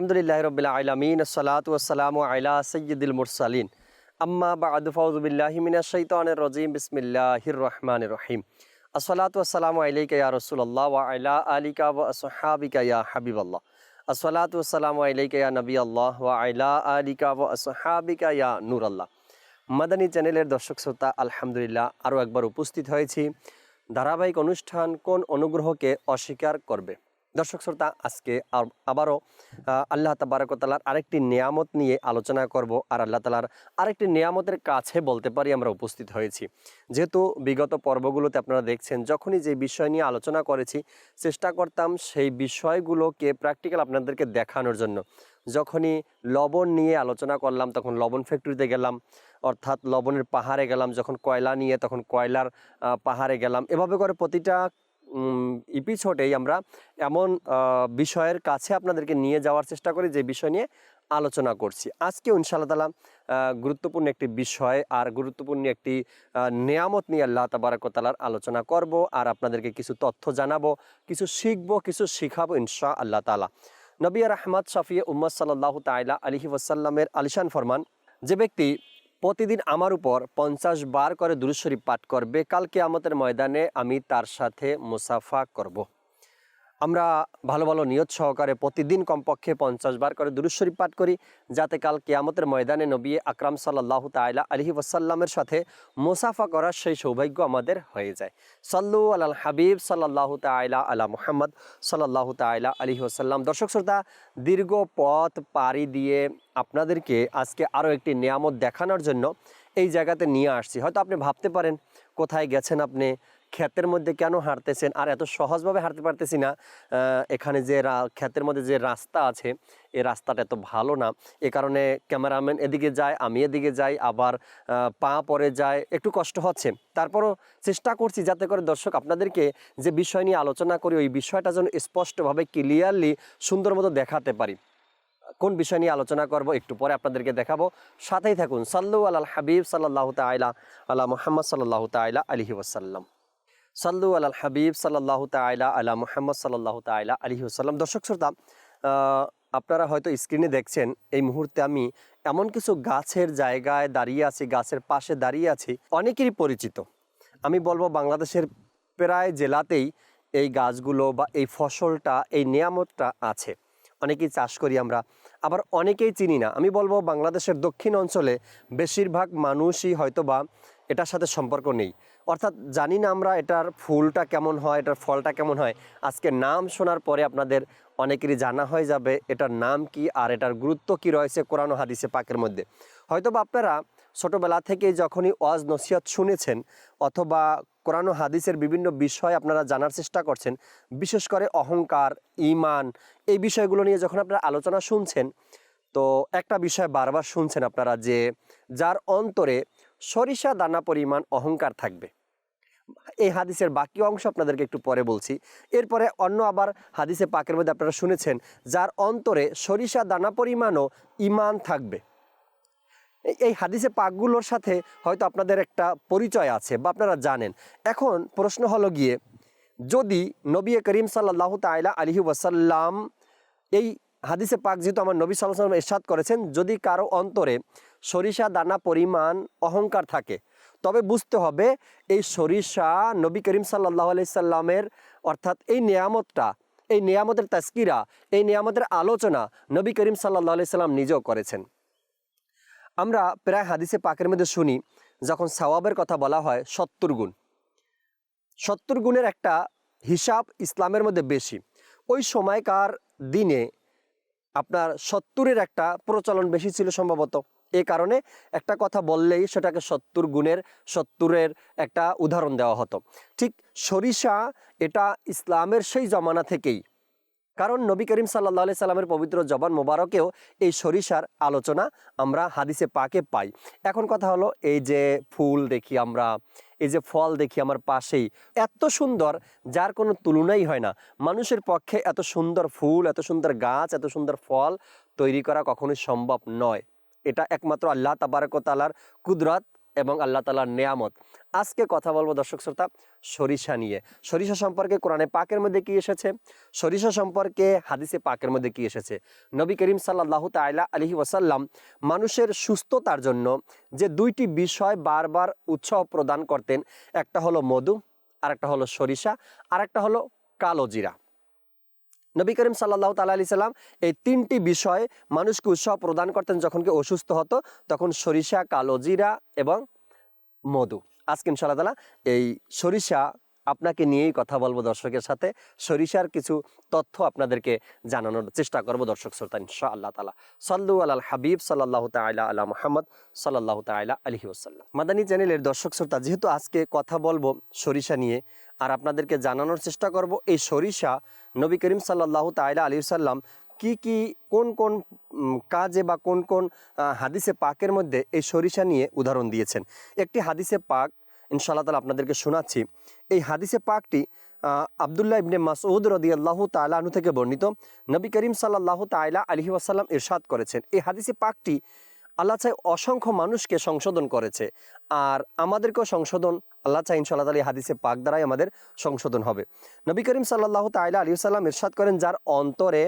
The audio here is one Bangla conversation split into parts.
আলহামদুলিল্লাহ রবিল আলমিন সালাত ওসালাম আলা সৈয়দুল মুরসালিন। আম্মা বাদ ফাউজুবিল্লাহিমিনা শৈতানের রজিম, বিসমিল্লাহির রহমান রহিম। আসসালাতু আসসালামু আলাইকা রাসূলুল্লাহ ওয়া আলা আলিকা ওয়া আসহাবিকা ইয়া হাবিবাল্লাহ। আসসালাতু আসসালামু আলাইকা ইয়া নবী আল্লাহ ওয়া আলা আলিকা ওয়া আসহাবিকা ইয়া নূরাল্লাহ। মাদানী চ্যানেলের দর্শক শ্রোতা, আলহামদুলিল্লাহ আরও একবার উপস্থিত হয়েছি। ধারাবাহিক অনুষ্ঠান কোন অনুগ্রহকে অস্বীকার করবে? দর্শক শ্রোতা, আজকে আবারও আল্লাহ তাবারকতালার আরেকটি নিয়ামত নিয়ে আলোচনা করব আর আল্লাহ তালার আরেকটি নিয়ামতের কাছে বলতে পারি আমরা উপস্থিত হয়েছি। যেহেতু বিগত পর্বগুলোতে আপনারা দেখছেন, যখনই যে বিষয় নিয়ে আলোচনা করেছি, চেষ্টা করতাম সেই বিষয়গুলোকে প্র্যাকটিক্যাল আপনাদেরকে দেখানোর জন্য। যখনই লবণ নিয়ে আলোচনা করলাম, তখন লবণ ফ্যাক্টরিতে গেলাম, অর্থাৎ লবণের পাহাড়ে গেলাম, যখন কয়লা নিয়ে, তখন কয়লার পাহাড়ে গেলাম, এভাবে করে প্রতিটা ইপিছোটেই আমরা এমন বিষয়ের কাছে আপনাদেরকে নিয়ে যাওয়ার চেষ্টা করি, যে বিষয় নিয়ে আলোচনা করছি। আজকে ইনশাআল্লাহ তালা গুরুত্বপূর্ণ একটি বিষয় আর গুরুত্বপূর্ণ একটি নেয়ামত নিয়ে আল্লাহ তাবারকতালার আলোচনা করব আর আপনাদেরকে কিছু তথ্য জানাব, কিছু শিখব, কিছু শিখাবো ইনশা আল্লাহ তালা নবী আর রহমদ শফিয়ে উম্মদ সাল্লাহ তাইলা আলহি ওয়াসাল্লামের আলিশান ফরমান, যে ব্যক্তি প্রতিদিন আমার উপর পঞ্চাশ বার করে দুরুশরীফ পাঠ করবে কালকে আমাদের ময়দানে আমি তার সাথে মুসাফা করব। আমরা ভালো ভালো নিয়ত সহকারে প্রতিদিন কমপক্ষে পঞ্চাশ বার করে দুরুশরীফ পাঠ করি, যাতে কাল কেয়ামতের ময়দানে নবী আকরাম সাল্লাহ তাইলা আলহি ওয়াসাল্লামের সাথে মুসাফা করার সেই সৌভাগ্য আমাদের হয়ে যায়। সাল্লু আল হাবিব সাল্লাহ তাইলা আলা মুহাম্মদ সাল্লাহ তাইলা আলহি ওসাল্লাম দর্শক শ্রোতা, দীর্ঘ পথ পাড়ি দিয়ে আপনাদেরকে আজকে আরও একটি নিয়ামত দেখানোর জন্য এই জায়গাতে নিয়ে আসছি। হয়তো আপনি ভাবতে পারেন, কোথায় গেছেন আপনি? ক্ষেতের মধ্যে কেন হাঁটতেছেন? আর এত সহজভাবে হাঁটতে পারতেছি না এখানে যে ক্ষেতের মধ্যে যে রাস্তা আছে, এই রাস্তাটা এত ভালো না। এ কারণে ক্যামেরাম্যান এদিকে যায়, আমি এদিকে যাই, আবার পা পরে যায়, একটু কষ্ট হচ্ছে। তারপরও চেষ্টা করছি যাতে করে দর্শক আপনাদেরকে যে বিষয় নিয়ে আলোচনা করি, ওই বিষয়টা যেন স্পষ্টভাবে ক্লিয়ারলি সুন্দর মতো দেখাতে পারি। কোন বিষয় নিয়ে আলোচনা করব একটু পরে আপনাদেরকে দেখাবো। সাথেই থাকুন। সাল্লু আল হাবিব সাল্লাহ তাইলা আলা মুহাম্মদ সাল্লাহ তাইলা আলহি ওয়াসাল্লাম। সাল্লু আল হাবিব সাল্লাহ তাইলা আলা মুহাম্মদ সাল্লাহ তাইলা আলহি ওসাল্লাম দর্শক শ্রোতা আপনারা হয়তো স্ক্রিনে দেখছেন, এই মুহূর্তে আমি এমন কিছু গাছের জায়গায় দাঁড়িয়ে আছি, গাছের পাশে দাঁড়িয়ে আছি, অনেকেরই পরিচিত। আমি বলব বাংলাদেশের প্রায় জেলাতেই এই গাছগুলো বা এই ফসলটা, এই নিয়ামতটা আছে। অনেকেই চাষ করি আমরা, আবার অনেকেই চিনি না। আমি বলব বাংলাদেশের দক্ষিণ অঞ্চলে বেশিরভাগ মানুষই হয়তো বা এটার সাথে সম্পর্ক নেই। অর্থাৎ জানি না আমরা এটার ফুলটা কেমন হয়, এটার ফলটা কেমন হয়। আজকে নাম শোনার পরে আপনাদের অনেকেরই জানা হয়ে যাবে এটার নাম কি আর এটার গুরুত্ব কি রয়েছে কোরআন হাদিসে পাকের মধ্যে। হয়তো আপনারা ছোটোবেলা থেকে যখনই ওয়াজ, নসিহত শুনেছেন অথবা কোরআন হাদিসের বিভিন্ন বিষয় আপনারা জানার চেষ্টা করছেন, বিশেষ করে অহংকার ইমান এই বিষয়গুলো নিয়ে যখন আপনারা আলোচনা শুনছেন, তো একটা বিষয় বারবার শুনছেন আপনারা যে যার অন্তরে সরিষা দানা পরিমাণ অহংকার থাকবে। এই হাদিসের বাকি অংশ আপনাদেরকে একটু পরে বলছি। এরপরে অন্য আবার হাদিসে পাকের মধ্যে আপনারা শুনেছেন, যার অন্তরে সরিষা দানা পরিমাণও ইমান থাকবে। এই- হাদিসে পাকগুলোর সাথে হয়তো আপনাদের একটা পরিচয় আছে বা আপনারা জানেন। এখন প্রশ্ন হলো গিয়ে, যদি নবী করিম সাল্লাহ তাইলা আলহি ওয়াসাল্লাম এই হাদিসে পাক যেহেতু আমার নবী সাল্লাহ সাল্লাম এরশাদ করেছেন, যদি কারও অন্তরে সরিষা দানা পরিমাণ অহংকার থাকে তবে বুঝতে হবে এই সরিষা নবী করিম সাল্লাহ আলাইসাল্লামের অর্থাৎ এই নিয়ামতটা, এই নিয়ামতের তাস্কিরা এই নিয়ামতের আলোচনা নবী করিম সাল্লাহ আলাইসাল্লাম নিজেও করেছেন। আমরা প্রায় হাদিসে পাকের মধ্যে শুনি, যখন সওয়াবের কথা বলা হয় সত্তর গুণ। সত্তর গুণের একটা হিসাব ইসলামের মধ্যে বেশি। ওই সময়কার দিনে আপনার সত্তরের একটা প্রচলন বেশি ছিল সম্ভবত। এই কারণে একটা কথা বললেই সেটাকে সত্তর গুণের সত্তরের একটা উদাহরণ দেওয়া হতো। ঠিক সরিষা এটা ইসলামের সেই জমানা থেকেই। কারণ নবী করিম সাল্লাহ আলি সাল্লামের পবিত্র জবান মোবারকেও এই সরিষার আলোচনা আমরা হাদিসে পাকে পাই। এখন কথা হলো এই যে ফুল দেখি আমরা, এই যে ফল দেখি আমার পাশেই, এত সুন্দর যার কোনো তুলনাই হয় না। মানুষের পক্ষে এত সুন্দর ফুল, এত সুন্দর গাছ, এত সুন্দর ফল তৈরি করা কখনোই সম্ভব নয়। এটা একমাত্র আল্লাহ তাবারকতালার কুদরত এবং আল্লাহ তালার নেয়ামত। আজকে কথা বলব দর্শক শ্রোতা, সরিষা নিয়ে। সরিষা সম্পর্কে কোরআনে পাকের মধ্যে কি এসেছে? সরিষা সম্পর্কে হাদিসে পাকের মধ্যে কি এসেছে? নবী করিম সাল্লাহ তাইলা আলহি ওয়াসাল্লাম মানুষের সুস্থতার জন্য যে দুইটি বিষয় বারবার উৎসাহ প্রদান করতেন, একটা হলো মধু আর একটা হলো সরিষা আর একটা হলো কালো জিরা। নবী করিম সাল্লাহ তালা আলি সাল্লাম এই তিনটি বিষয় মানুষকে উৎসাহ প্রদান করতেন যখন কেউ অসুস্থ হতো, তখন সরিষা, কালো জিরা এবং মধু। আজকে ইনশাআল্লাহ তালা এই সরিষা আপনাকে নিয়েই কথা বলব দর্শকের সাথে। সরিষার কিছু তথ্য আপনাদেরকে জানানোর চেষ্টা করব দর্শক শ্রোতা ইনশা আল্লাহ তালা সাল্লু আল হাবিব সাল্লাহ তালা আলা মোহাম্মদ সাল্লাহ তালা আলহি ওসাল্লাম মাদানী চ্যানেলের দর্শক শ্রোতা, যেহেতু আজকে কথা বলব সরিষা নিয়ে, আর আপনাদেরকে জানানোর চেষ্টা করব এই সরিষা নবী করিম সাল্লাহ তাইলা আলী সাল্লাম কি কি, কোন কোন কাজে বা কোন কোন হাদিসে পাকের মধ্যে এই সরিষা নিয়ে উদাহরণ দিয়েছেন? একটি হাদিসে পাক, ইনশাআল্লাহ তালা আপনাদেরকে শোনাচ্ছি। এই হাদিসে পাকটি আবদুল্লাহ ইবনে মাসউদ রদিয়াল্লাহ তালাহু থেকে বর্ণিত। নবী করিম সাল্লাহ তাইলা আলহি ওয়াসাল্লাম ইরশাদ করেছেন। এই হাদিসে পাকটি আল্লাহ চাই অসংখ্য মানুষকে সংশোধন করেছে। আর আমাদেরকেও সংশোধন, আল্লাহ চাই ইনশাআল্লাহ তালা হাদিসে পাক দ্বারাই আমাদের সংশোধন হবে। নবী করিম সাল্লাহ তাইলা আলী সাল্লাম ইরশাদ করেন, যার অন্তরে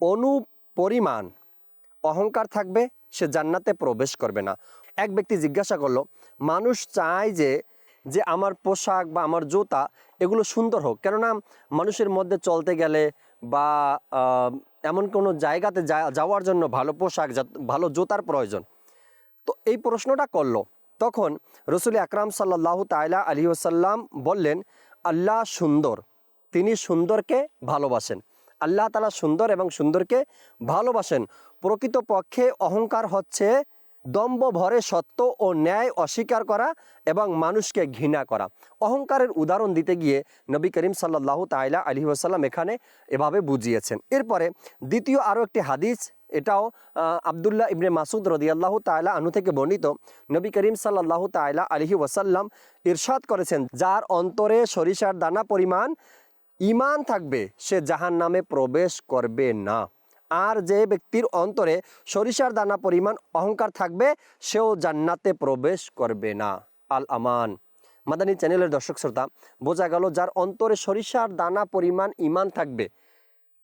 অনুপরিমাণ অহংকার থাকবে, সে জান্নাতে প্রবেশ করবে না। এক ব্যক্তি জিজ্ঞাসা করল, মানুষ চায় যে যে আমার পোশাক বা আমার জুতা এগুলো সুন্দর হোক, কেননা মানুষের মধ্যে চলতে গেলে বা এমন কোনো জায়গাতে যাওয়ার জন্য ভালো পোশাক ভালো জুতার প্রয়োজন। তো এই প্রশ্নটা করল। তখন রসুল আকরাম সাল্লাহ তাইলা আলী ওসাল্লাম বললেন, আল্লাহ সুন্দর। তিনি সুন্দরকে ভালোবাসেন। আল্লাহ তালা সুন্দর এবং সুন্দরকে ভালোবাসেন। প্রকৃতপক্ষে অহংকার হচ্ছে দম্ভ ভরে সত্য ও ন্যায় অস্বীকার করা এবং মানুষকে ঘৃণা করা। অহংকারের উদাহরণ দিতে গিয়ে নবী করিম সাল্লাহ তাইলা আলী ওসাল্লাম এখানে এভাবে বুঝিয়েছেন। এরপরে দ্বিতীয় আরও একটি হাদিস, এটাও আবদুল্লাহ ইবনে মাসুদ রদিয়াল্লাহ তাইলা আনু থেকে বর্ণিত। নবী করিম সাল্লাহ তাইলা আলহি ওয়াসাল্লাম ইরশাদ করেছেন, যার অন্তরে সরিষার দানা পরিমাণ ইমান থাকবে, সে জাহান নামে প্রবেশ করবে না। আর যে ব্যক্তির অন্তরে সরিষার দানা পরিমাণ অহংকার থাকবে, সেও জান্নাতে প্রবেশ করবে না। আল আমান। মাদানী চ্যানেলের দর্শক শ্রোতা, বোঝা গেল যার অন্তরে সরিষার দানা পরিমাণ ইমান থাকবে,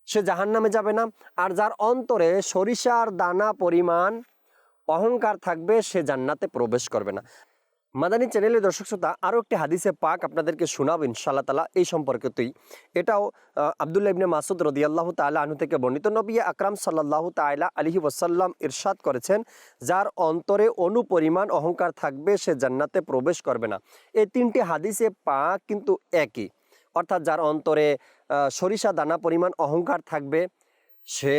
সে জাহান নামে যাবে না। আর যার অন্তরে সরিষার দানা পরিমাণ অহংকার থাকবে, সে জান্নাতে প্রবেশ করবে না। মাদানী চ্যানেলের দর্শক শ্রোতা আরও একটি হাদিসে পাক আপনাদেরকে শোনাব ইনশাআল্লাহ তালা এই সম্পর্কেতেই। এটাও আহ, আবদুল্লাহ ইবনে মাসুদ রদিয়াল্লাহ তালা আনু থেকে বর্ণিত। নবী আকরাম সাল্লাহ তাইলা আলহি ওয়াসাল্লাম ইরশাদ করেছেন যার অন্তরে অনুপরিমাণ অহংকার থাকবে সে জান্নাতে প্রবেশ করবে না। এই তিনটি হাদিসে পাক কিন্তু একই। অর্থাৎ যার অন্তরে সরিষা দানা পরিমাণ অহংকার থাকবে সে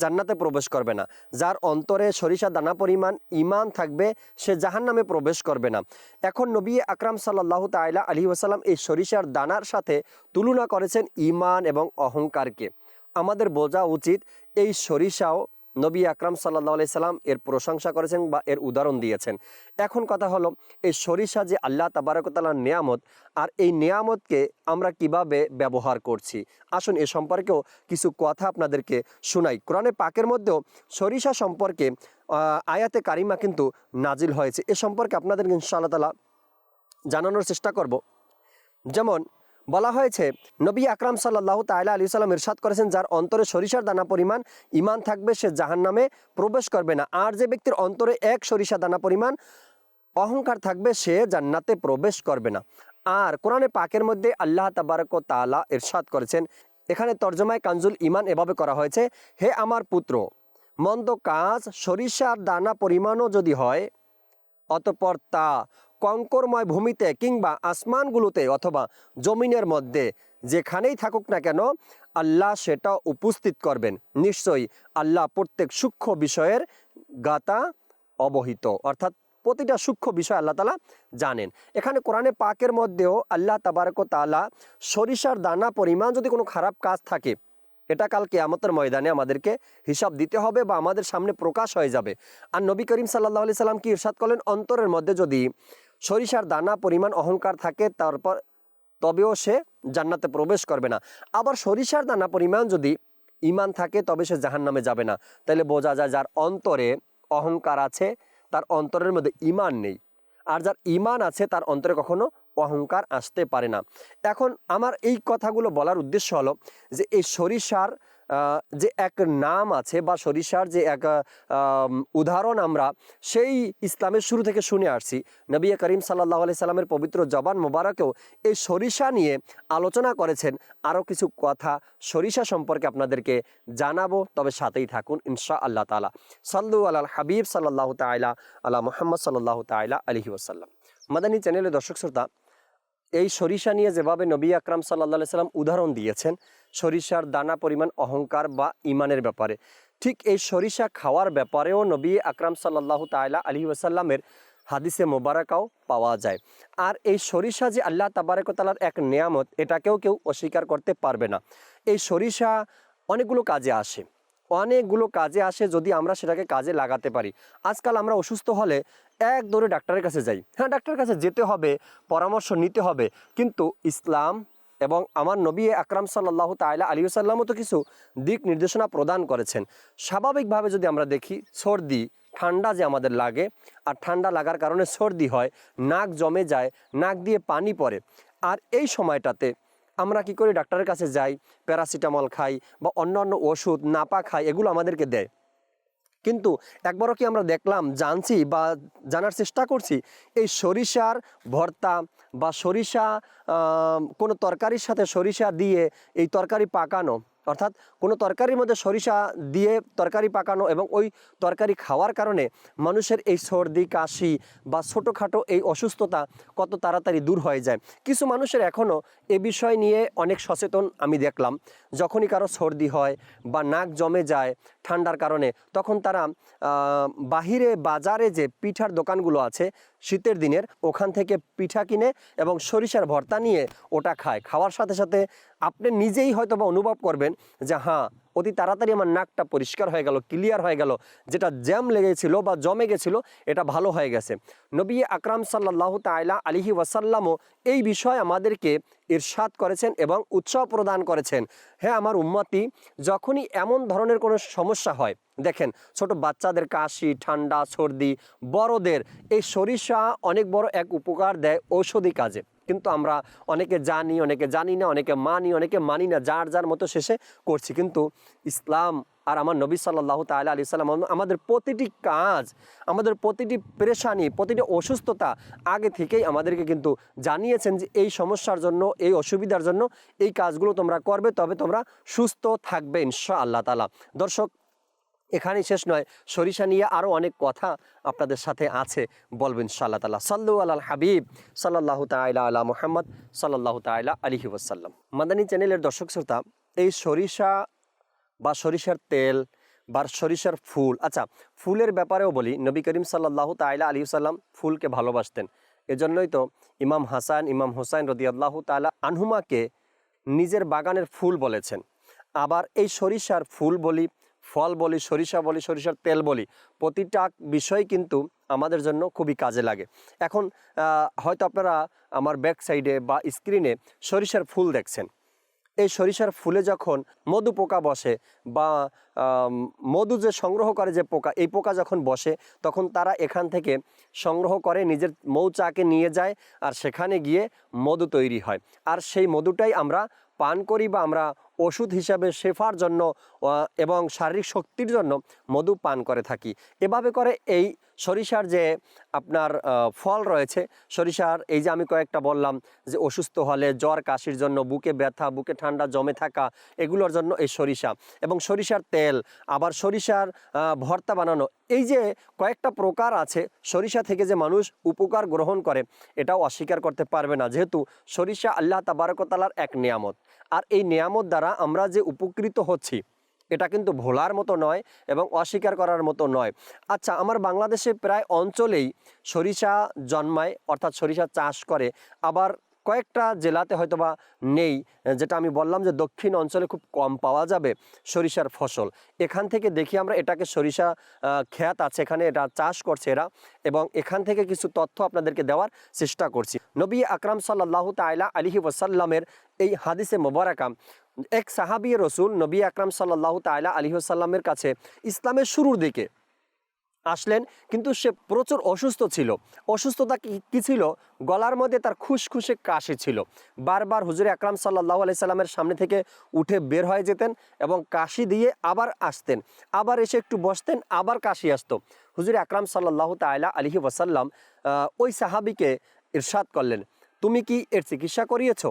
জান্নাতে প্রবেশ করবে না। যার অন্তরে সরিষা দানা পরিমাণ ইমান থাকবে, সে জাহান নামে প্রবেশ করবে না। এখন নবী আকরাম সাল্লাহ তাইলা আলী ওসালাম এই সরিষার দানার সাথে তুলনা করেছেন ইমান এবং অহংকারকে। আমাদের বোঝা উচিত এই সরিষাও নবী আকরাম সাল্লাহ আলি সাল্লাম এর প্রশংসা করেছেন বা এর উদাহরণ দিয়েছেন। এখন কথা হলো, এই সরিষা যে আল্লাহ তাবারকতালার নেয়ামত, আর এই নেয়ামতকে আমরা কীভাবে ব্যবহার করছি? আসুন এ সম্পর্কেও কিছু কথা আপনাদেরকে শোনাই। কোরআনে পাকের মধ্যেও সরিষা সম্পর্কে আয়াতে কারিমা কিন্তু নাজিল হয়েছে। এ সম্পর্কে আপনাদেরকে ইনশাআল্লাহ তালা জানানোর চেষ্টা করব। যেমন বলা হয়েছে, নবী আকরাম সাল্লাহ তাইলা আলী সাল্লাম ইরশাদ করেছেন, যার অন্তরে সরিষার দানা পরিমাণ ইমান থাকবে, সে জাহান নামে প্রবেশ করবে না। আর যে ব্যক্তির অন্তরে এক সরিষা দানা পরিমাণ, অহংকার থাকবে, সে জান্নাতে প্রবেশ করবে না। আর কোরআনে পাকের মধ্যে আল্লাহ তাবারক ও তাআলা ইরশাদ করেছেন, এখানে তর্জমায় কাঞ্জুল ইমান এভাবে করা হয়েছে, হে আমার পুত্র, মন্দ কাজ সরিষার দানা পরিমাণও যদি হয়, অতপর তা কঙ্করময় ভূমিতে কিংবা আসমানগুলোতে অথবা জমিনের মধ্যে যেখানেই থাকুক না কেন, আল্লাহ সেটা উপস্থিত করবেন। নিশ্চয়ই আল্লাহ প্রত্যেক সূক্ষ্ম বিষয়ের গাতা অবহিত। অর্থাৎ প্রতিটা সূক্ষ্ম বিষয় আল্লাহ তালা জানেন। এখানে কোরআনে পাকের মধ্যেও আল্লাহ তাবারক তালা সরিষার দানা পরিমাণ যদি কোনো খারাপ কাজ থাকে, এটা কাল কেয়ামতের ময়দানে আমাদেরকে হিসাব দিতে হবে বা আমাদের সামনে প্রকাশ হয়ে যাবে। আর নবী করিম সাল্লাহ আলি সাল্লাম কি ইরশাদ করলেন? অন্তরের মধ্যে যদি সরিষার দানা পরিমাণ অহংকার থাকে, তারপর তবেও সে জান্নাতে প্রবেশ করবে না। আবার সরিষার দানা পরিমাণ যদি ইমান থাকে, তবে সে জাহান নামে যাবে না। তাহলে বোঝা যায় যার অন্তরে অহংকার আছে, তার অন্তরের মধ্যে ইমান নেই। আর যার ইমান আছে, তার অন্তরে কখনো অহংকার আসতে পারে না। এখন আমার এই কথাগুলো বলার উদ্দেশ্য হলো যে, এই সরিষার যে এক নাম আছে বা সরিষার যে এক উদাহরণ আমরা, সেই ইসলামের শুরু থেকে শুনে আসছি। নবী করিম সাল্লাহ আলি সাল্লামের পবিত্র জবান মোবারকেও এই সরিষা নিয়ে আলোচনা করেছেন। আরও কিছু কথা সরিষা সম্পর্কে আপনাদেরকে জানাব, তবে সাথেই থাকুন ইনশা আল্লাহ তালা সাল্লু আল হাবিব সাল্লাহ তাইলা আলা মোহাম্মদ সাল্লাহ তাইলা আলহি ওসাল্লাম মাদানী চ্যানেলের দর্শক শ্রোতা এই সরিষা নিয়ে যেভাবে নবী আকরাম সাল্লা সাল্লাম উদাহরণ দিয়েছেন, সরিষার দানা পরিমাণ, অহংকার বা ইমানের ব্যাপারে। ঠিক এই সরিষা খাওয়ার ব্যাপারেও নবী আকরাম সাল্লাহ তাইলা আলী ওসাল্লামের হাদিসে মোবারকাও পাওয়া যায়। আর এই সরিষা যে আল্লাহ তাবারকতালার এক নিয়ামত, এটাকেও কেউ অস্বীকার করতে পারবে না। এই সরিষা অনেকগুলো কাজে আসে। অনেকগুলো কাজে আসে যদি আমরা সেটাকে কাজে লাগাতে পারি। আজকাল আমরা অসুস্থ হলে এক দৌড়ে ডাক্তারের কাছে যাই। হ্যাঁ ডাক্তারের কাছে যেতে হবে, পরামর্শ নিতে হবে। কিন্তু ইসলাম এবং আমার নবী আকরাম সাল্লাহ তাইলা আলী সাল্লামও তো কিছু দিক নির্দেশনা প্রদান করেছেন। স্বাভাবিকভাবে যদি আমরা দেখি, সর্দি, ঠান্ডা যে আমাদের লাগে, আর ঠান্ডা লাগার কারণে সর্দি হয়, নাক জমে যায়, নাক দিয়ে পানি পড়ে। আর এই সময়টাতে আমরা কি করি? ডাক্তারের কাছে যাই, প্যারাসিটামল খাই বা অন্য অন্য ওষুধ, নাপা খাই, এগুলো আমাদেরকে দেয়। কিন্তু একবারও কি আমরা দেখলাম, জানছি বা জানার চেষ্টা করছি, এই সরিষার ভর্তা বা সরিষা কোনো তরকারির সাথে সরিষা দিয়ে এই তরকারি পাকানো। অর্থাৎ কোনো তরকারির মধ্যে সরিষা দিয়ে তরকারি পাকানো এবং ওই তরকারি খাওয়ার কারণে মানুষের এই সর্দি, কাশি বা ছোটোখাটো এই অসুস্থতা কত তাড়াতাড়ি দূর হয়ে যায়। কিছু মানুষের এখনও এ বিষয় নিয়ে অনেক সচেতন আমি দেখলাম। যখনই কারও সর্দি হয় বা নাক জমে যায় ঠান্ডার কারণে। তখন তারা বাহিরে বাজারে যে পিঠার দোকানগুলো আছে, শীতের দিনের, ওখান থেকে পিঠা কিনে এবং সরিষার ভর্তা নিয়ে ওটা খায়। খাওয়ার সাথে সাথে আপনি নিজেই হয়তো বা অনুভব করবেন যে হ্যাঁ অতি তাড়াতাড়ি আমার নাকটা পরিষ্কার হয়ে গেল ক্লিয়ার হয়ে গেল। যেটা জ্যাম লেগেছিল বা জমে গেছিল, এটা ভালো হয়ে গেছে। নবী আকরাম সাল্লাহ তাইলা আলিহি ওয়াসাল্লামও এই বিষয় আমাদেরকে ইরশাদ করেছেন এবং উৎসাহ প্রদান করেছেন। হ্যাঁ আমার উম্মতি, যখনই এমন ধরনের কোনো সমস্যা হয়, দেখেন, ছোট বাচ্চাদের কাশি, ঠান্ডা, সর্দি, বড়দের, এই সরিষা অনেক বড় এক উপকার দেয় ঔষধি কাজে। কিন্তু আমরা অনেকে জানি অনেকে জানি না, অনেকে মানি অনেকে মানি না, যার যার মতো শেষে করছি। কিন্তু ইসলাম আর আমার নবী সাল্লাহ তাল আলি সাল্লাম আমাদের প্রতিটি কাজ, আমাদের প্রতিটি পেরেশানি, প্রতিটি অসুস্থতা আগে থেকেই আমাদেরকে কিন্তু জানিয়েছেন যে এই সমস্যার জন্য, এই অসুবিধার জন্য এই কাজগুলো তোমরা করবে, তবে তোমরা সুস্থ থাকবে ইনশা আল্লাহ তালা দর্শক এখানেই শেষ নয়, সরিষা নিয়ে আরও অনেক কথা আপনাদের সাথে আছে বলবেন সাল্লাহ তাল্লাহ সাল্লু আল হাবিব সাল্লাহ তাইলা আলা মোহাম্মদ সাল্লাহ তাইলা আলিহি ওসাল্লাম মাদানী চ্যানেলের দর্শক শ্রোতা, এই সরিষা বা সরিষার তেল বা সরিষার ফুল আচ্ছা ফুলের ব্যাপারেও বলি, নবী করিম সাল্লাহ তাইলা আলী সাল্লাম ফুলকে ভালোবাসতেন। এজন্যই তো ইমাম হাসান, ইমাম হোসাইন রদিয়াল্লাহ তালা আনহুমাকে নিজের বাগানের ফুল বলেছেন। আবার এই সরিষার ফুল বলি ফল বলি, সরিষা বলি, সরিষার তেল বলি, প্রতিটা বিষয় কিন্তু আমাদের জন্য খুবই কাজে লাগে। এখন হয়তো আপনারা আমার ব্যাক সাইডে বা স্ক্রিনে সরিষার ফুল দেখছেন। এই সরিষার ফুলে যখন মধু পোকা বসে বা মধু যে সংগ্রহ করে যে পোকা, এই পোকা যখন বসে, তখন তারা এখান থেকে সংগ্রহ করে, নিজের মৌচাকে নিয়ে যায় আর সেখানে গিয়ে মধু তৈরি হয়। আর সেই মধুটাই আমরা পান করি বা আমরা ওষুধ হিসাবে শেফার জন্য এবং শারীরিক শক্তির জন্য মধু পান করে থাকি। এভাবে করে এই সরিষার যে আপনার ফল রয়েছে, সরিষার, এই যে আমি কয়েকটা বললাম যে অসুস্থ হলে জ্বর, কাশির জন্য বুকে ব্যথা, বুকে ঠান্ডা, জমে থাকা, এগুলোর জন্য এই সরিষা। এবং সরিষার তেল, আবার সরিষার ভর্তা বানানো, এই যে কয়েকটা প্রকার আছে, সরিষা থেকে যে মানুষ উপকার গ্রহণ করে, এটাও অস্বীকার করতে পারবে না। যেহেতু সরিষা আল্লাহ তাবারকতালার এক নিয়ামত। আর এই নিয়ামত দ্বারা দ্বারা আমরা যে উপকৃত হচ্ছি, এটা কিন্তু ভোলার মতো নয় এবং অস্বীকার করার মতো নয়। আচ্ছা আমার বাংলাদেশে প্রায় অঞ্চলেই সরিষা জন্মায়, অর্থাৎ সরিষা চাষ করে। আবার কয়েকটা জেলাতে হয়তো বা নেই, যেটা আমি বললাম যে দক্ষিণ অঞ্চলে খুব কম পাওয়া যাবে সরিষার ফসল। এখান থেকে দেখি আমরা এটাকে সরিষা খ্যাত আছে এখানে এটা চাষ করছে এরা, এবং এখান থেকে কিছু তথ্য আপনাদেরকে দেওয়ার চেষ্টা করছি। নবী আকরাম সাল্লাহ তাইলা আলিহি ওসাল্লামের এই হাদিসে মোবারকাম, এক সাহাবি রসুল নবী আকরাম সাল্লাহ তাইলা আলিহি ওসাল্লামের কাছে ইসলামের শুরুর দিকে আসলেন, কিন্তু সে প্রচুর অসুস্থ ছিল। অসুস্থতা কি ছিল? গলার মধ্যে তার খুশখুশে কাশি ছিল। বারবার হুজুর আকরাম সাল্লাহ আলি সাল্লামের সামনে থেকে উঠে বের হয়ে যেতেন এবং কাশি দিয়ে আবার আসতেন। আবার এসে একটু বসতেন, আবার কাশি আসতো। হুজুর আকরাম সাল্লাহ তাইলা আলহি ওয়াসাল্লাম ওই সাহাবিকে ইরশাদ করলেন, তুমি কি এর চিকিৎসা করিয়েছো?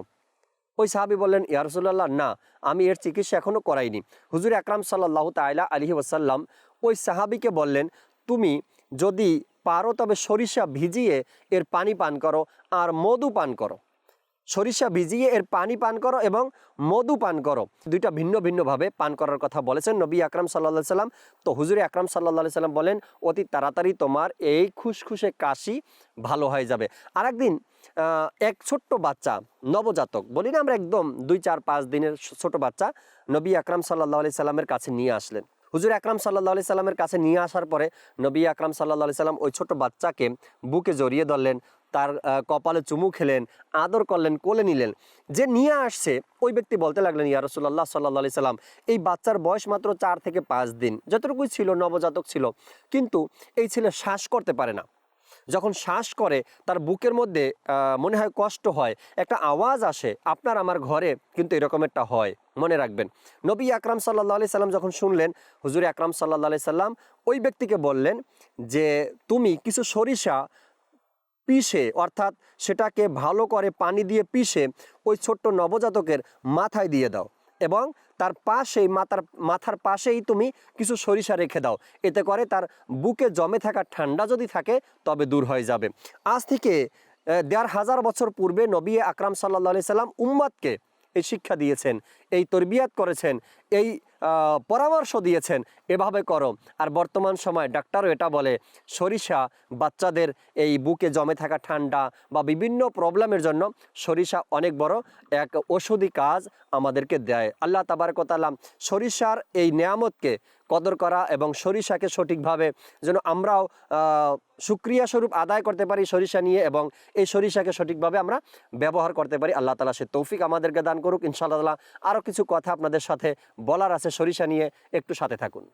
ওই সাহাবি বললেন, ইয়া রসুল্লাহ না, আমি এর চিকিৎসা এখনও করাইনি। হুজুর আকরাম সাল্লাহ তাইলা আলহি ওয়াসাল্লাম ওই সাহাবিকে বললেন তুমি যদি পারো তবে সরিষা ভিজিয়ে এর পানি পান করো আর মধু পান করো। সরিষা ভিজিয়ে এর পানি পান করো এবং মধু পান করো। দুইটা ভিন্ন ভিন্নভাবে পান করার কথা বলেছেন নবী আকরাম সাল্লা সাল্লাম। তো হুজুরে আকরাম সাল্লা সাল্লাম বলেন, অতি তাড়াতাড়ি তোমার এই খুশখুশে কাশি ভালো হয়ে যাবে। আর একদিন এক ছোট্ট বাচ্চা, নবজাতক, বলি না আমরা একদম দুই চার পাঁচ দিনের ছোট বাচ্চা, নবী আকরাম সাল্লাহ আলি সাল্লামের কাছে নিয়ে আসলেন। হুজুর আকরাম সাল্লাহ আলি সাল্লামের কাছে নিয়ে আসার পরে নবী আকরাম সাল্লাহ আলি সাল্লাম ওই ছোট বাচ্চাকে বুকে জড়িয়ে ধরলেন, তার কপালে চুমু খেলেন, আদর করলেন, কোলে নিলেন। যে নিয়ে আসছে, ওই ব্যক্তি বলতে লাগলেন, ইয়া রসুল্লাহ সাল্লাহ সাল্লাম, এই বাচ্চার বয়স মাত্র চার থেকে পাঁচ দিন। যতটুকুই ছিল, নবজাতক ছিল, কিন্তু এই ছেলে শ্বাস করতে পারে না। যখন শ্বাস করে, তার বুকের মধ্যে মনে হয় কষ্ট হয়, একটা আওয়াজ আসে, আপনার আমার ঘরে কিন্তু এরকম একটা হয়। মনে রাখবেন। নবী আকরাম সাল্লাহ আলি সাল্লাম যখন শুনলেন, হুজুর আকরাম সাল্লাহ আলি সাল্লাম ওই ব্যক্তিকে বললেন যে, তুমি কিছু সরিষা পিষে, অর্থাৎ সেটাকে ভালো করে পানি দিয়ে পিষে, ওই ছোট্ট নবজাতকের মাথায় দিয়ে দাও এবং তার পাশেই, মাথার মাথার পাশেই তুমি কিছু সরিষা রেখে দাও। এতে করে তার বুকে জমে থাকা ঠান্ডা যদি থাকে, তবে দূর হয়ে যাবে। আজ থেকে দেড় হাজার বছর পূর্বে নবী আকরাম সাল্লা সাল্লাম উম্মাদকে এই শিক্ষা দিয়েছেন, এই তরবিয়াত করেছেন, এই পরামর্শ দিয়েছেন, এভাবে করো। আর বর্তমান সময় ডাক্তারও এটা বলে, সরিষা বাচ্চাদের এই বুকে জমে থাকা ঠান্ডা বা বিভিন্ন প্রবলেমের জন্য সরিষা অনেক বড় এক ওষুধি কাজ আমাদেরকে দেয়। আল্লাহ তাবারকতালাম সরিষার এই নিয়ামতকে কদর করা এবং সরিষাকে সঠিকভাবে যেন আমরাও সুক্রিয়া স্বরূপ আদায় করতে পারি সরিষা নিয়ে এবং এই সরিষাকে সঠিকভাবে আমরা ব্যবহার করতে পারি। আল্লাহ তালা সে তৌফিক আমাদেরকে দান করুক। ইনশাআল্লাহ আরও কিছু কথা আপনাদের সাথে বলার আছে সরিষা নিয়ে একটু সাথে থাকুন।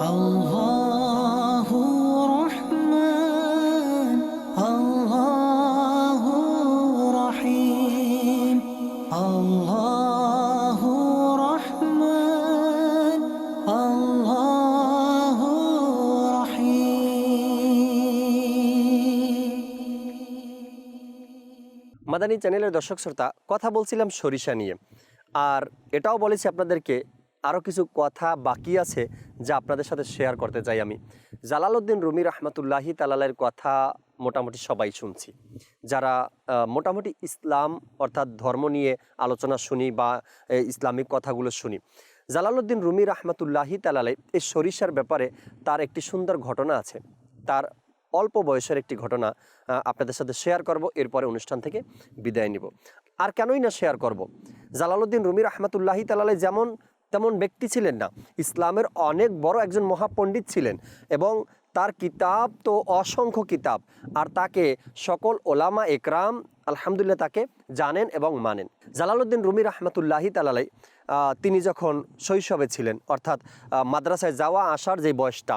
Allah মাদানী চ্যানেলের দর্শক শ্রোতা, কথা বলছিলাম সরিষা নিয়ে। আর এটাও বলেছি আপনাদেরকে, আরও কিছু কথা বাকি আছে যা আপনাদের সাথে শেয়ার করতে চাই আমি। জালালউদ্দিন রুমি রহমতুল্লাহি তালালের কথা মোটামুটি সবাই শুনছি। যারা মোটামুটি ইসলাম অর্থাৎ ধর্ম নিয়ে আলোচনা শুনি বা ইসলামিক কথাগুলো শুনি। জালালউদ্দিন রুমি রহমতুল্লাহি তালালে এই সরিষার ব্যাপারে তার একটি সুন্দর ঘটনা আছে। তার অল্প বয়সের একটি ঘটনা আপনাদের সাথে শেয়ার করব, এরপরে অনুষ্ঠান থেকে বিদায় নিব। আর কেনই না শেয়ার করব? জালালউদ্দিন রুমি রহমতুল্লাহি তালালে যেমন তেমন ব্যক্তি ছিলেন না, ইসলামের অনেক বড় একজন মহাপণ্ডিত ছিলেন এবং তার কিতাব তো অসংখ্য কিতাব, আর তাকে সকল ওলামা একরাম আলহামদুলিল্লাহ তাকে জানেন এবং মানেন। জালালউদ্দিন রুমি রহমতুল্লাহি তালালাই তিনি যখন শৈশবে ছিলেন, অর্থাৎ মাদ্রাসায় যাওয়া আসার যে বয়সটা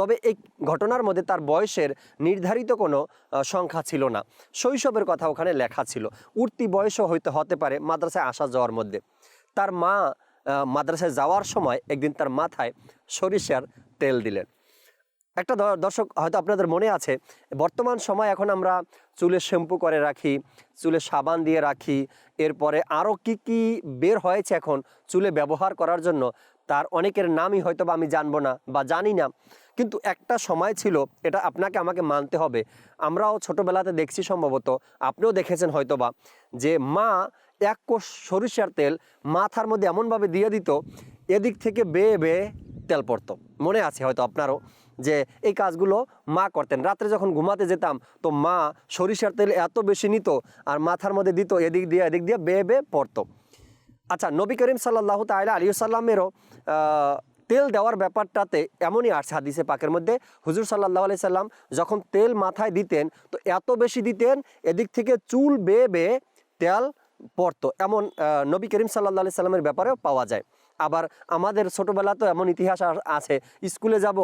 তবে এই ঘটনার মধ্যে তার বয়সের নির্ধারিত কোনো সংখ্যা ছিল না। শৈশবের কথা ওখানে লেখা ছিল। উঠতি বয়সও হইতে হতে পারে মাদ্রাসায় আসা যাওয়ার মধ্যে। তার মা মাদ্রাসায় যাওয়ার সময় একদিন তার মাথায় সরিষার তেল দিলেন। একটা দর্শক হয়তো আপনাদের মনে আছে, বর্তমান সময় এখন আমরা চুলে শ্যাম্পু করে রাখি, চুলে সাবান দিয়ে রাখি, এরপরে আরও কি কি বের হয়েছে এখন চুলে ব্যবহার করার জন্য তার অনেকের নামই হয়তো বা আমি জানব না বা জানি না। কিন্তু একটা সময় ছিল, এটা আপনাকে আমাকে মানতে হবে। আমরাও ছোটোবেলাতে দেখছি সম্ভবত, আপনিও দেখেছেন হয়তো বা যে মা এক কোষ সরিষার তেল মাথার মধ্যে এমনভাবে দিয়ে দিত, এদিক থেকে বেয়ে বেয়ে তেল পড়তো। মনে আছে হয়তো আপনারও, যে এই কাজগুলো মা করতেন। রাত্রে যখন ঘুমাতে যেতাম, তো মা সরিষার তেল এত বেশি নিত, আর মাথার মধ্যে দিত, এদিক দিয়ে এদিক দিয়ে বেয়ে বেয়ে পড়তো। আচ্ছা নবী করিম সাল্লাহ তাইলা আলী সাল্লামেরও তেল দেওয়ার ব্যাপারটাতে এমনই আসছে হাদিসে পাকের মধ্যে, হুজুর সাল্লাহ আলি সাল্লাম যখন তেল মাথায় দিতেন, তো এত বেশি দিতেন, এদিক থেকে চুল বেয়ে বেয়ে তেল পড়তো। এমন নবী করিম সাল্লাহ আলি সাল্লামের ব্যাপারেও পাওয়া যায়। আবার আমাদের ছোটোবেলা তো এমন ইতিহাস আছে, স্কুলে যাব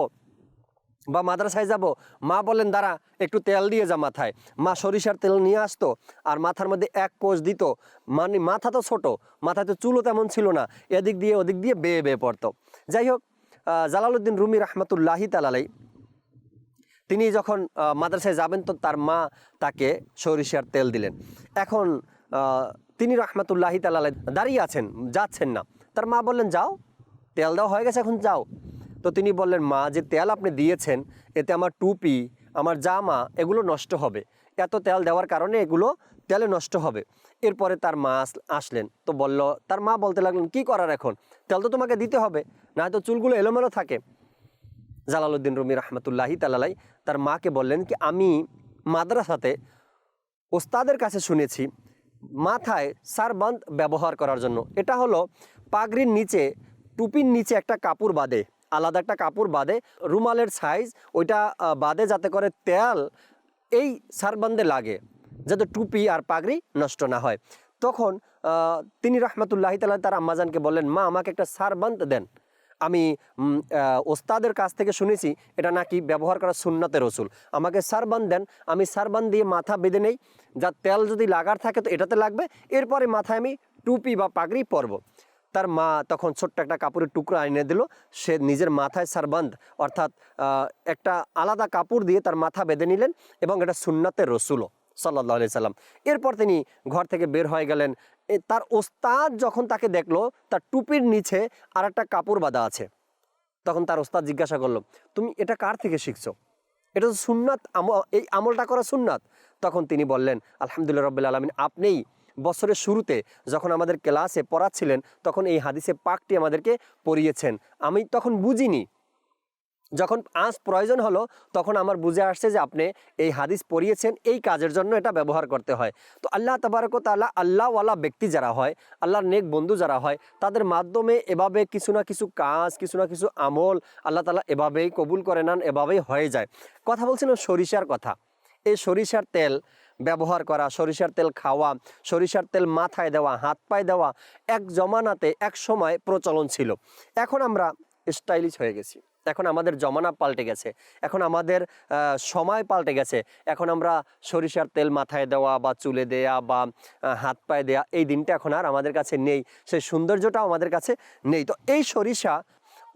বা মাদ্রাসায় যাব, মা বলেন, দাঁড়া, একটু তেল দিয়ে যা মাথায়। মা সরিষার তেল নিয়ে আসতো আর মাথার মধ্যে এক কোষ দিত। মানে মাথা তো ছোট, মাথায় তো চুলও তেমন ছিল না, এদিক দিয়ে ওদিক দিয়ে বেয়ে বেয়ে পড়তো। যাই হোক জালালউদ্দিন রুমি রহমতুল্লাহি তালালাই তিনি যখন মাদ্রাসায় যাবেন, তো তার মা তাকে সরিষার তেল দিলেন। এখন তিনি রহমতুল্লাহি তালালাই দাঁড়িয়ে আছেন, যাচ্ছেন না। তার মা বললেন, যাও, তেল দেওয়া হয়ে গেছে, এখন যাও। তো তিনি বললেন, মা, যে তেল আপনি দিয়েছেন, এতে আমার টুপি, আমার জামা, এগুলো নষ্ট হবে। এত তেল দেওয়ার কারণে এগুলো তেলে নষ্ট হবে। এরপরে তার মা আসলেন। তো বলল, তার মা বলতে লাগলেন, কি করার এখন? তেল তো তোমাকে দিতে হবে না তো চুলগুলো এলোমেলো থাকে। জালালউদ্দিন রুমি রহমতুল্লাহি তালালাই তার মাকে বললেন কি, আমি মাদ্রাসাতে ওস্তাদের কাছে শুনেছি, মাথায় সারবান্ধ ব্যবহার করার জন্য। এটা হলো পাগড়ির নিচে, টুপির নিচে একটা কাপড় বাঁধে। আলাদা একটা কাপড় বাঁধে, রুমালের সাইজ ওইটা বাঁধে যাতে করে তেল এই সারবান্ধে লাগে, যাতে টুপি আর পাগড়ি নষ্ট না হয়। তখন তিনি রহমতুল্লাহি তালা তার আম্মাজানকে বললেন, মা, আমাকে একটা সারবান্ধ দেন। আমি ওস্তাদের কাছ থেকে শুনেছি, এটা নাকি ব্যবহার করা সুন্নতের রসুল আমাকে সারবান দেন, আমি সারবান দিয়ে মাথা বেঁধে নেই, যা তেল যদি লাগার থাকে তো এটাতে লাগবে, এরপরে মাথায় আমি টুপি বা পাগড়ি পরব। তার মা তখন ছোট্ট একটা কাপড়ের টুকরো এনে দিল। সে নিজের মাথায় সারবান্ধ, অর্থাৎ একটা আলাদা কাপড় দিয়ে তার মাথা বেঁধে নিলেন এবং এটা সুন্নতের রসুলও সাল্লাহ আলি সাল্লাম। এরপর তিনি ঘর থেকে বের হয়ে গেলেন। তার ওস্তাদ যখন তাকে দেখল, তার টুপির নিচে আর একটা কাপড় বাঁধা আছে। তখন তার ওস্তাদ জিজ্ঞাসা করল, তুমি এটা কার থেকে শিখছো? এটা তো সুন্নাত আম- এই আমলটা করা সুন্নাত? তখন তিনি বললেন, আলহামদুলিল্লাহ রবিল আলমিন, আপনিই বছরের শুরুতে যখন আমাদের ক্লাসে পড়াচ্ছিলেন, তখন এই হাদিসে পাকটি আমাদেরকে পড়িয়েছেন। আমি তখন বুঝিনি। যখন আজ প্রয়োজন হলো, তখন আমার বুঝে আসছে যে আপনি এই হাদিস পড়িয়েছেন, এই কাজের জন্য এটা ব্যবহার করতে হয়। তো আল্লাহ তাবারক তাল্লাহ আল্লাহওয়ালা ব্যক্তি যারা হয়, আল্লাহর নেক বন্ধু যারা হয়, তাদের মাধ্যমে এভাবে কিছু না কিছু কাজ, কিছু না কিছু আমল আল্লাহ তালা এভাবেই কবুল করে নেন, এভাবেই হয়ে যায়। কথা বলছিলাম সরিষার কথা। এই সরিষার তেল ব্যবহার করা, সরিষার তেল খাওয়া, সরিষার তেল মাথায় দেওয়া, হাত পায়ে দেওয়া এক জমানাতে এক সময় প্রচলন ছিল। এখন আমরা স্টাইলিশ হয়ে গেছি। এখন আমাদের জমানা পাল্টে গেছে। এখন আমাদের সময় পাল্টে গেছে। এখন আমরা সরিষার তেল মাথায় দেওয়া বা চুলে দেয়া বা হাত পায়ে দেয়া, এই দিনটা এখন আর আমাদের কাছে নেই। সেই সৌন্দর্যটাও আমাদের কাছে নেই। তো এই সরিষা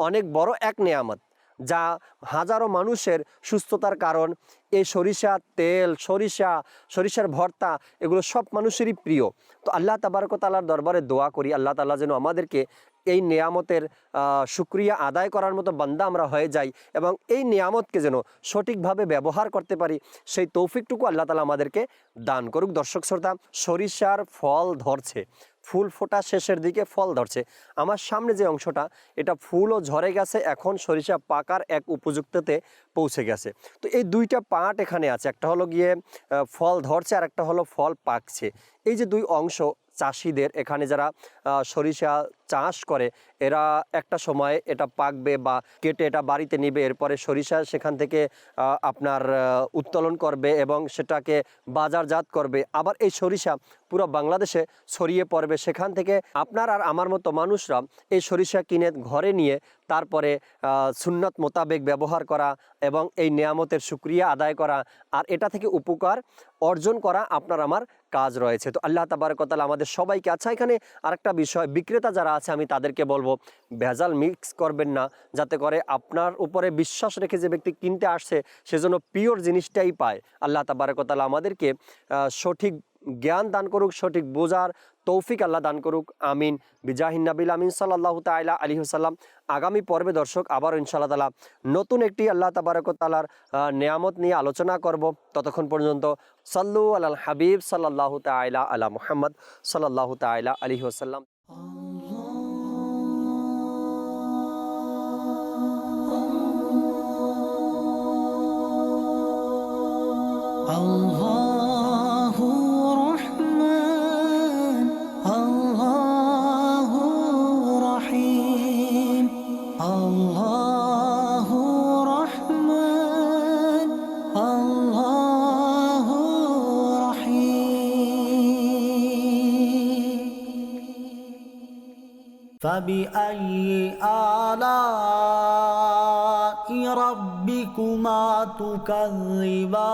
অনেক বড় এক নেয়ামত। যা হাজারো মানুষের সুস্থতার কারণ। এই সরিষা তেল সরিষা সরিষার ভর্তা এগুলো সব মানুষেরই প্রিয়। তো আল্লাহ তাবারকতালার দরবারে দোয়া করি আল্লাহ তাআলা যেন আমাদেরকে এই নেয়ামতের আহ, শুক্রিয়া আদায় করার মতো বান্দা আমরা হয়ে যাই এবং এই নেয়ামতকে যেন সঠিকভাবে ব্যবহার করতে পারি সেই তৌফিকটুকু আল্লাহ তালা আমাদেরকে দান করুক। দর্শক শ্রোতা সরিষার ফল ধরছে। ফুল ফোটা শেষের দিকে ফল ধরছে। আমার সামনে যে অংশটা, এটা ফুলও ঝরে গেছে, এখন সরিষা পাকার এক উপযুক্ততে পৌঁছে গেছে। তো এই দুইটা পাট এখানে আছে, একটা হলো গিয়ে ফল ধরছে আর একটা হলো ফল পাকছে। এই যে দুই অংশ চাষিদের, এখানে যারা সরিষা চাষ করে এরা একটা সময় এটা পাকবে বা কেটে এটা বাড়িতে নিবে, এরপরে সরিষা সেখান থেকে আপনার উত্তোলন করবে এবং সেটাকে বাজারজাত করবে। আবার এই সরিষা পুরো বাংলাদেশে ছড়িয়ে পড়বে। সেখান থেকে আপনার আর আমার মতো মানুষরা এই সরিষা কিনে ঘরে নিয়ে তারপরে সুন্নত মোতাবেক ব্যবহার করা এবং এই নেয়ামতের সুক্রিয়া আদায় করা আর এটা থেকে উপকার অর্জন করা আপনার আমার কাজ রয়েছে। তো আল্লাহ তাবারকতাল আমাদের সবাইকে আচ্ছা এখানে আরেকটা বিষয়, বিক্রেতা যারা আছে আমি তাদেরকে বলব ভেজাল মিক্স করবেন না, যাতে করে আপনার উপরে বিশ্বাস রেখে যে ব্যক্তি কিনতে আসছে সেজন্য পিওর জিনিসটাই পায়। আল্লাহ তাবারকতাল আমাদেরকে সঠিক জ্ঞান দান করুক, সঠিক বোঝার তৌফিক আল্লাহ দান করুক। আমিন। বিজাহিন নাবিল আমিন সাল্লাহ তাইলা আলী হাসাল্লাম আগামী পর্বে দর্শক আবার ইনশাআল্লাহ তালা নতুন একটি আল্লাহ তাবারক তালার নিয়ামত নিয়ে আলোচনা করব। ততক্ষণ পর্যন্ত সাল্লু আল হাবিব সাল্লাহ তাইলা আলা মুহাম্মদ সাল্লাহ তাইলা আলী হাসাল্লাম الله رحمن الله رحيم الله رحمن الله رحيم. فبأي آلاء ما تكذبان